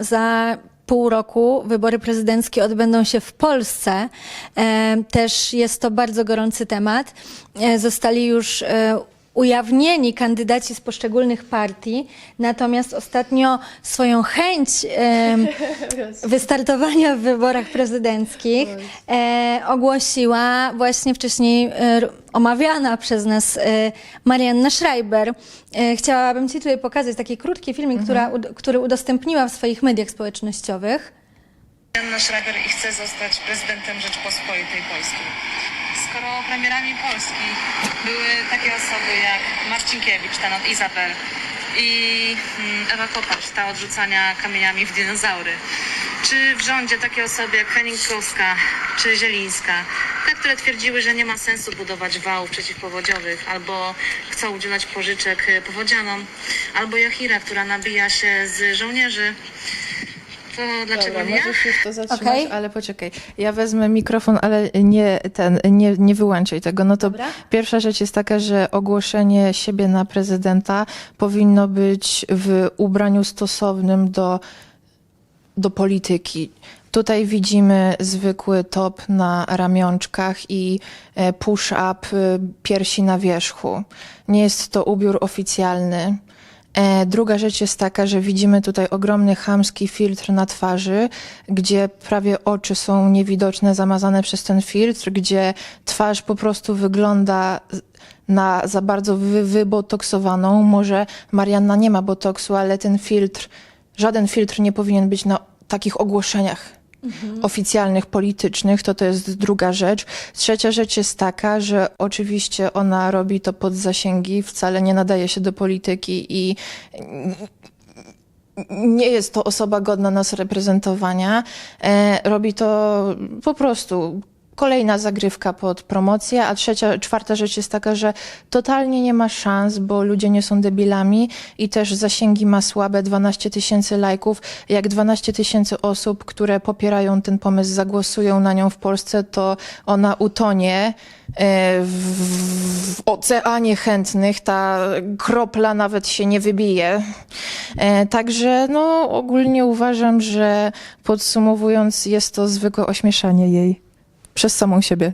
za pół roku wybory prezydenckie odbędą się w Polsce. E, Też jest to bardzo gorący temat. E, Zostali już e, ujawnieni kandydaci z poszczególnych partii, natomiast ostatnio swoją chęć e, wystartowania w wyborach prezydenckich e, ogłosiła właśnie wcześniej e, omawiana przez nas e, Marianna Schreiber. E, chciałabym Ci tutaj pokazać taki krótki filmik, która, ud- który udostępniła w swoich mediach społecznościowych. Anna Schreiber i chce zostać prezydentem Rzeczpospolitej Polskiej. Skoro premierami Polski były takie osoby jak Marcinkiewicz, ten od Izabel i mm, Ewa Kopacz, ta odrzucania kamieniami w dinozaury, czy w rządzie takie osoby jak Henningskowska czy Zielińska, te, które twierdziły, że nie ma sensu budować wałów przeciwpowodziowych albo chcą udzielać pożyczek powodzianom, albo Jachira, która nabija się z żołnierzy, to dlaczego Dobra, nie? możesz już to zatrzymać, Okej. ale poczekaj. Ja wezmę mikrofon, ale nie ten, nie, nie wyłączaj tego. No to Dobra. pierwsza rzecz jest taka, że ogłoszenie siebie na prezydenta powinno być w ubraniu stosownym do, do polityki. Tutaj widzimy zwykły top na ramionczkach i e, push-up e, piersi na wierzchu. Nie jest to ubiór oficjalny. E, Druga rzecz jest taka, że widzimy tutaj ogromny chamski filtr na twarzy, gdzie prawie oczy są niewidoczne, zamazane przez ten filtr, gdzie twarz po prostu wygląda na za bardzo wy, wybotoksowaną. Może Marianna nie ma botoksu, ale ten filtr, żaden filtr nie powinien być na takich ogłoszeniach oficjalnych, politycznych, to to jest druga rzecz. Trzecia rzecz jest taka, że oczywiście ona robi to pod zasięgi, wcale nie nadaje się do polityki i nie jest to osoba godna nas reprezentowania. E, robi to po prostu kolejna zagrywka pod promocję, a trzecia, czwarta rzecz jest taka, że totalnie nie ma szans, bo ludzie nie są debilami i też zasięgi ma słabe, 12 tysięcy lajków. Jak 12 tysięcy osób, które popierają ten pomysł, zagłosują na nią w Polsce, to ona utonie e, w, oceanie chętnych, ta kropla nawet się nie wybije. E, Także no, ogólnie uważam, że podsumowując, jest to zwykłe ośmieszanie jej przez samą siebie.